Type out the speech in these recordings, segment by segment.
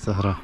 ця гра.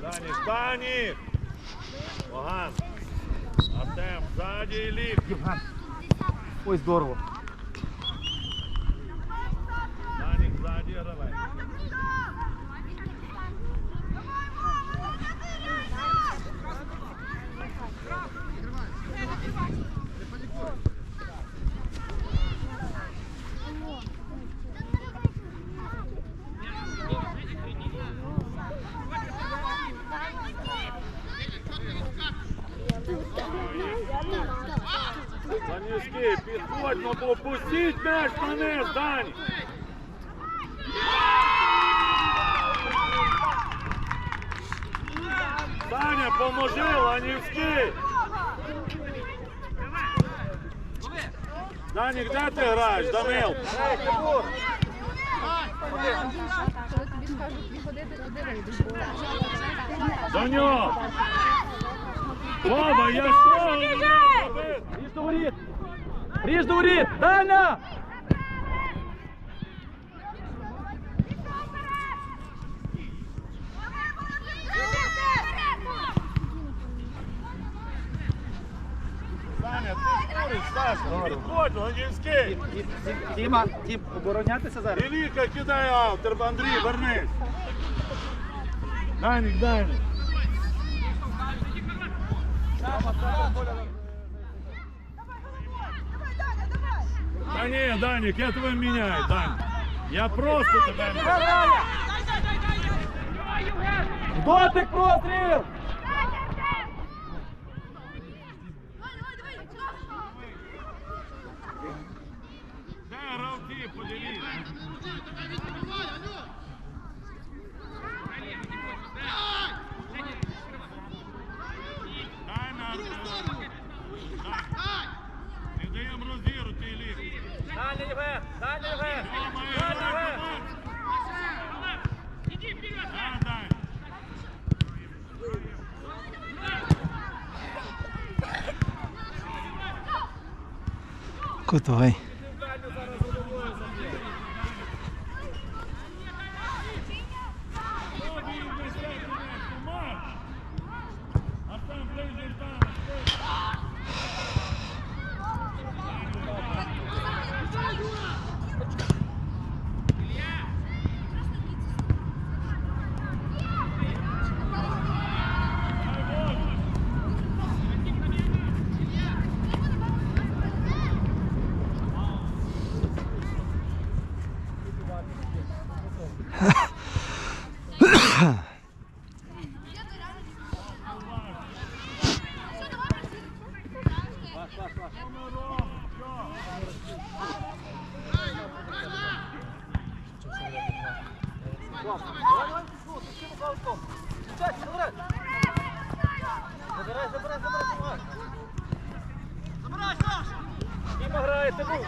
Данік, Данік! Поган. Артем, ззаді і ліп. Ой, здорово. На низ, Дані. Даня, поможи, Ланівський. Данік, де ти граєш, Данил? Коли тобі скажуть Даньо! Вова, я що? Ріж до воріт! Ріж до воріт! Даня, Саша, підходь, Ланівський. Тіма, Тім, оборонятися зараз. Іліка кидає автор, Андрій, вернись. Данік, Данік. Та ні, Данік, я тебе міняю, Данік. Я просто тебе міняю. Дотик простріл! Де гравці, подивіться. Дай на Артема. Дай. Не даємо розірути, Ілі. Даня, Євген! Даня, Євген! Рома, Даня, іграй, Євген! Да, дай. Кутовий. Тобі везде туди, Томаш. Артем, ближче стане. Забирай, забирай, забирай, Забирай, Саша! Грає, ти був!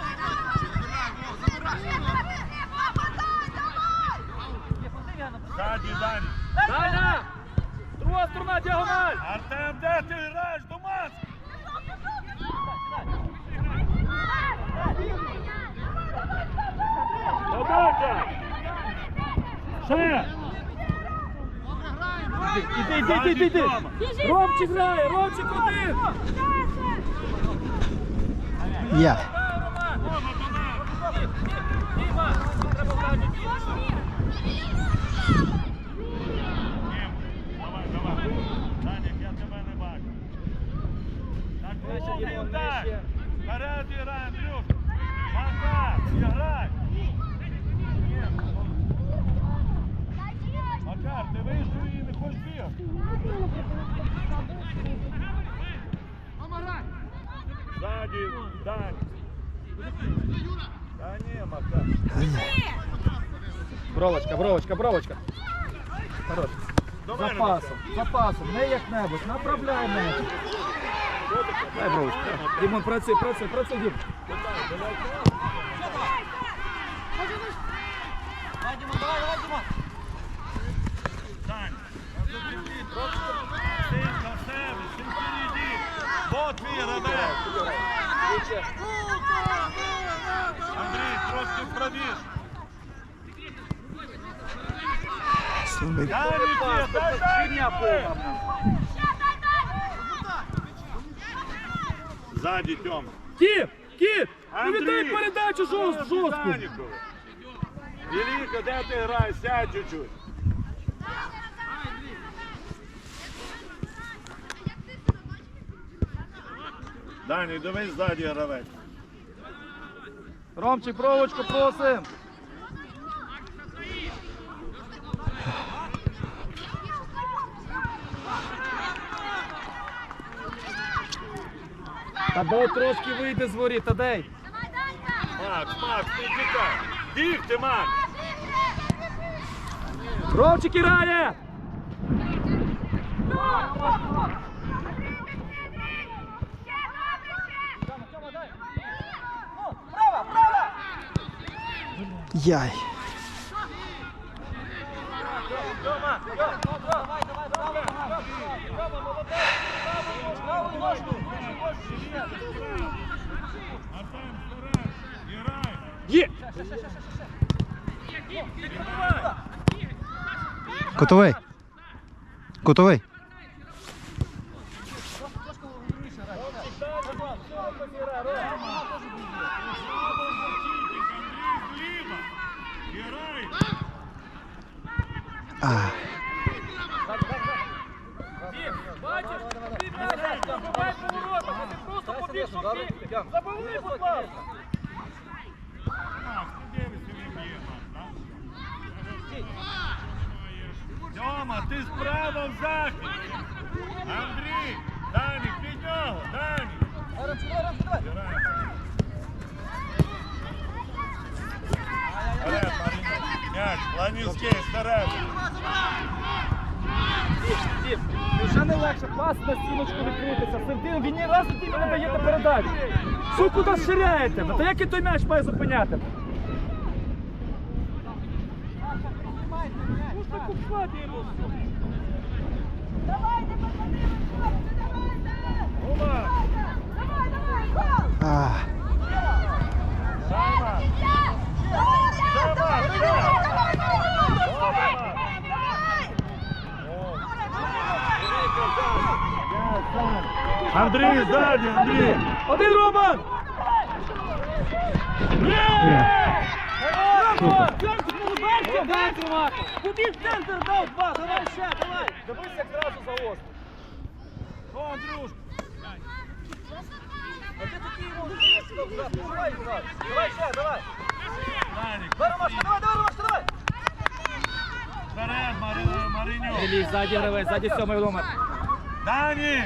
Ззаді, Даня! Друга сторона, діагональ! Артем, де ти граєш? Ще! Іди, іди, іди, іди! Ромчик грає, Ромчик один! Я. Діма, треба грати. Давай, давай. Данік, я тебе не бачу. Так, Нижче, Дімон, так. нижче. Вперед грай, Андрюх. Макар, грай. Макар, ти вийшов і не хочеш бігати. Ззаді, Дань. Та ні, Макар. Бровочка, бровочка, бровочка. Хорош. Запасом, запасом, не як-небудь, направляй мене. Дай бровочку. Дімон, працюй, працюй, працюй, Дім. Вище. Андрій, трошки вправіш. Слабий. Дай дай. Ззаді, Тьом. Кіт! Ну віддай передачу жорст, жорстку! Велика, де ти граєш? Сядь чуть-чуть. Дані, дивись ззаді гравець. Ромчик, провочку просим. Тадей трошки вийде з воріт, Тадей. Макс, Макс, не тікай. Бігти, Макс. Ромчик грає! Яй. Є! Кутовий. Кутовий. А, Бачиш? Ти не забивай поворотом, а ти просто побіг, щоб бігти. Забили, будь ласка! Тьома, ти справа в захисті. Андрій, Дані, під нього, Дані. Вперед, Марина. М'яч, Ланівський, вперед. Дім, вже не легше пас на стіночку відкритися. Севдин, він ні разу тобі не даєте передачу. Що куди ширяєте? Та як і той м'яч має зупиняти? Можна купати йому. Ума, а. Сама. Андрій, ззаді, Андрій. Один Роман! Браво! Центр, молодець! Дайте, Марко! Куди в центр дав два? Давай ще, давай! Дивись, як зразу за ост. О, Андрюшка. А ти такий йому Давай, давай. Давай ще, давай. Данік, Давай, Ромашка, давай, давай, Ромашка, давай. вперед, Мари- Мариньо. Лізь, ззаді гравець, ззаді сьомий номер. Дані!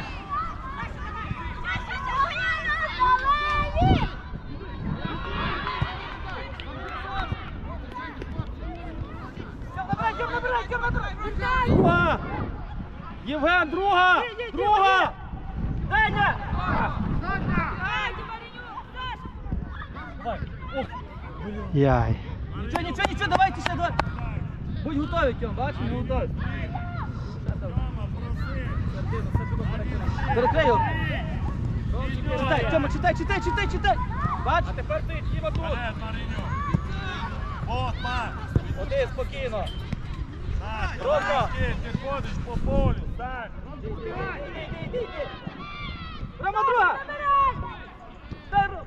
Євген, друга! Друга! Деня! Яй. Нічого, нічого, нічого, давайте ще, давай. Будь готові, Тьом, бачиш, не готові. Перекрий його. Читай, Тьома, читай, читай, читай, читай. Бач? А тепер ти, Діма, тут. От, Макс. Один, спокійно. Так, ти ходиш по полю, так. Рома, друга. Дай, Ром.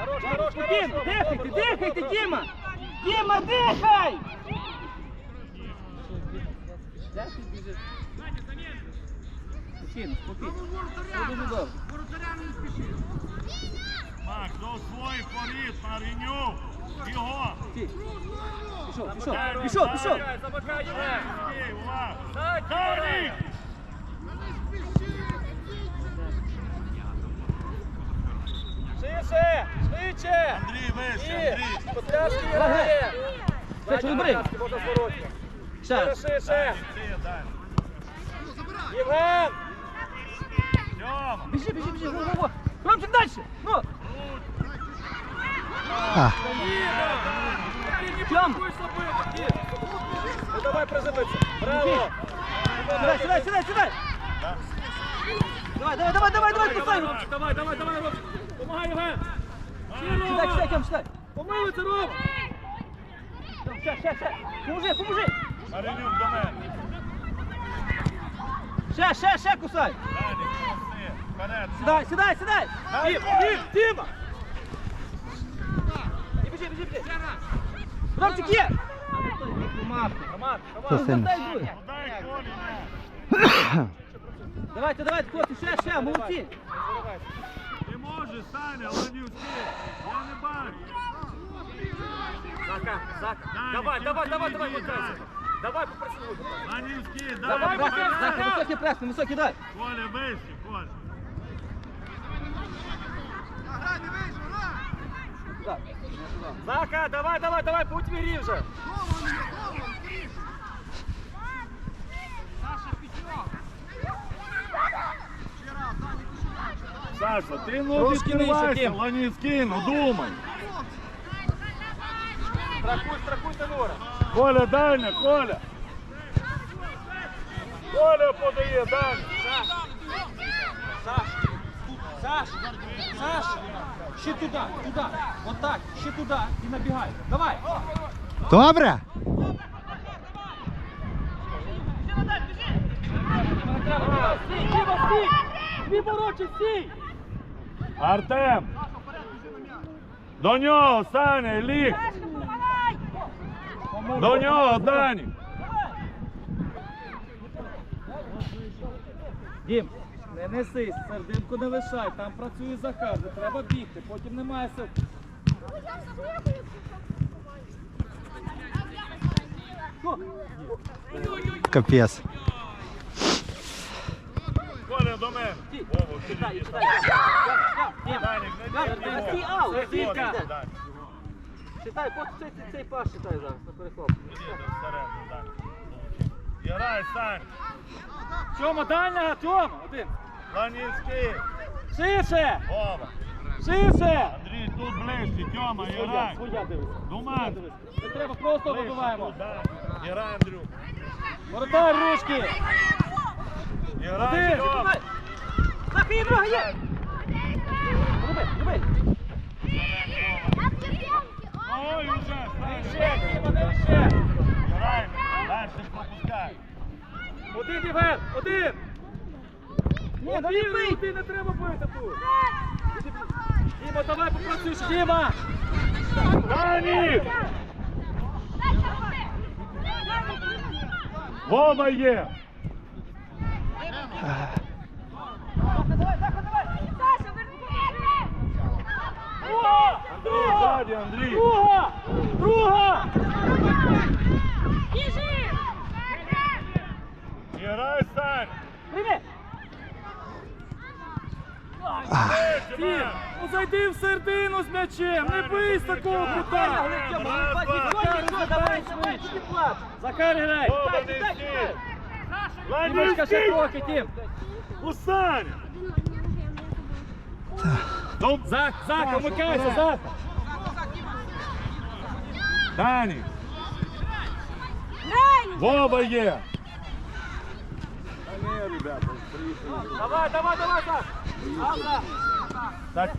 Хорош, хорош, Спокійно, дихайте, дихайте, Діма! Діма, дихай! Спокійно, спокійно. Все дуже добре. Макс, до своїх воріт, Мариньо. Його. Пішов, пішов, пішов, пішов. Данік! Ширше, швидше. Андрій, вище, Андрій. Подляшки грає. Це що добре? Ще. Ширше. Євген. Біжи, біжи, біжи. Ромчик, далі. Ну. А. Давай приземлиться. Браво. Сідай, сідай, сідай, сідай. Давай, давай, давай, давай, давай, кусай. Давай, давай, давай, Ромчик. Помагай, Євген. Сідай, сідай, Тьом, сідай. Помилуйте, Рома. Ще, ще, ще. Поможи, поможи. Маринюк до мене. Ще, ще, ще кусай. Сідай, сідай, сідай. Біжи, біжи, біжи. Ромчик є. Це сильно. Не. Давайте, давайте, хлопці, ще, ще, молодці. Ти можеш, Саня, Ланівський. Я не бачу. Зака, Зака. Давай, давай, давай, давай. Дані. Давай, попрацюй. Ланівський, Давай, дай. давай, Зака, високий прес, високий, дай. Коля, вище, Коля. Так. Зака, давай, давай, давай, будь вірі вже. Саша, ти ну Трошки нижче, відкривайся, Тім. Ланівський, ну думай. Страхуй, страхуй, Тенора. Коля, Даня, Коля. Коля подає, Даня. Саш, Саш, Саш, ще туди, туди, отак, ще туди і набігай. Давай. Добре? Артем. До нього, Саня, ліг. До нього, Дані. Дім, не несись, сердинку не лишай, там працює Захар, не треба бігти, потім немає сил. Капець. Коля, до мене. Вова, ти Данік, не. Дані. читай, от цей, пас читай зараз на Дані. Грай, Сань. Тьома, дальня, Тьома, один. Ланівський. Ширше, Вова. ширше. Андрій, тут ближче, Тьома, грай. своя дивися. Мене. Не треба, просто вибиваємо. Дані. Андрюк. Воротар ручки. Грай, Тьома. Так, друга є. Роби, роби. Ой, уже, Ще. Діма, не ще. Грай, далі пропускай. Один, Євген, один. Ні, ну не бий. Ти не треба бити тут. Діма, давай попрацюєш, Діма. Дані! Вова є! Друга! Друга! Друга! Грай, Сань! Прийми. Дім, ну зайди в середину з м'ячем, не бий з такого кута. Закар грай. Дімочка, ще трохи, Дім. У Ну, Зак, Зак, умикайся, Зак. Дані! Вова є! Давай, давай, давай, Зак. Так,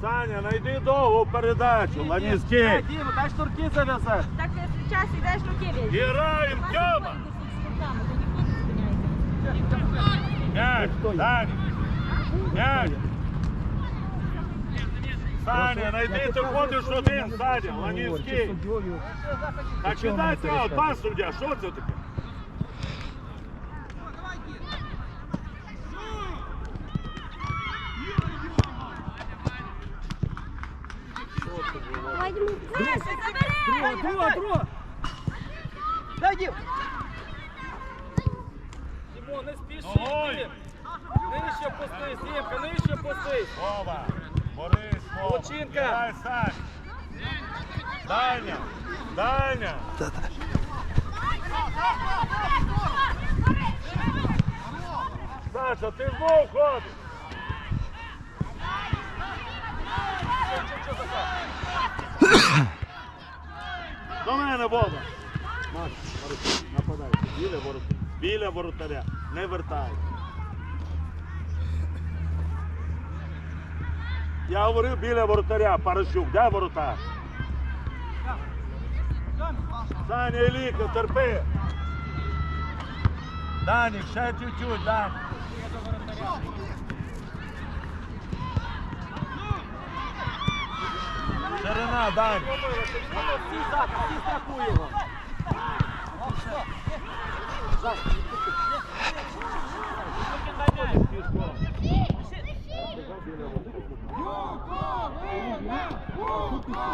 Саня, найди довгу передачу, Ланівський. Діма, дай шнурки зав'язати. Так час ідеш руки весь. Граємо, Тьома! М'яч, Дані! М'яч! Саня, найди, ти ходиш один, Саня, Ланівський. Так кидай цього, пан суддя, що це таке? Друга, друга, друга. Дай, Дім. Дімо, не спіши. Нижче опустись, Дімка, нижче опустись. Вова, Борис, Вова. Сань. Даня, Даня. Саша, ти знов ходиш. До мене. Маш, нападай. Біля воротаря. Біля воротаря. Не вертай. Я говорив біля воротаря, Парашюк, де воротар? Саня Еліка, терпи. Данік, ще чуть-чуть, Данік. Ширина, Данік. Всі захист, всі страхує його.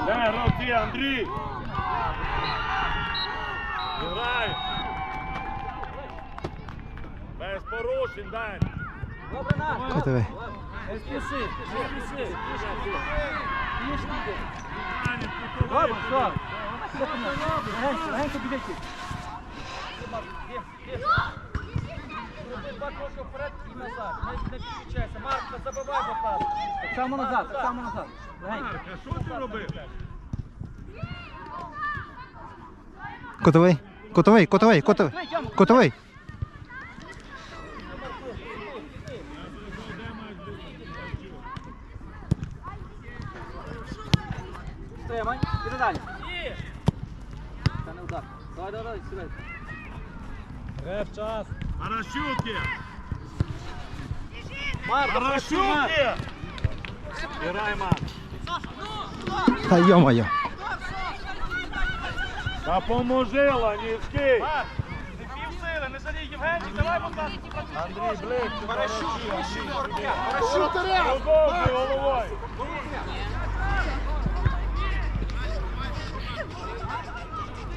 Де гравці, Андрій? Грай. Без порушень, Дань. Добре, наш. Кутовий. Не спіши, не спіши. Ніж іде. Данік, Добре, кутовий. все. Легенько, легенько бігайте. Роби два кроки вперед і назад. Не, не підключайся. Марко, забивай, будь. Так само назад, так само назад. Легенько. Марк, а що ти робив? Кутовий. Кутовий, кутовий, кутовий. Кутовий. Тримай, іди далі. Це не удар. Давай, давай, давай, сідай. Реп, час. Парашют є. Грай, Марк. Та йо-моє. Та поможи, Ланівський. Не пів сили, не жалій, Євгенчик, давай, будь ласка. Андрій, ближче. Парашют, вище норка. Продовжуй головою.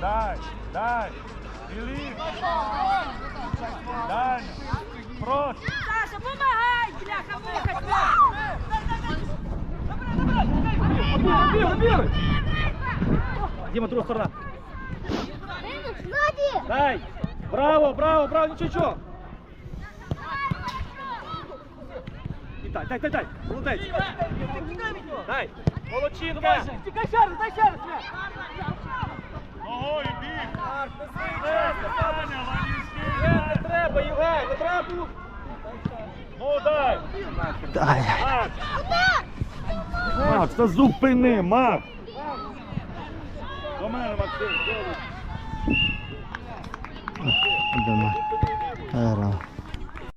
Дай, дай. Ілі. Дай. Прошу. Саша, помагай, бляха, муха. Бігай, бігай. Діма, друга сторона. Дай. Браво, браво, браво, нічого, нічого. Дай, дай, дай, дай. Молодець. Дай. Молодчинка. Тікай ще раз, дай ще раз. Ногою біг. Саня. Не треба, Євген, не треба. Ну дай. Ай. Макс. Та зупини, Макс. До мене, Максим. Думаю.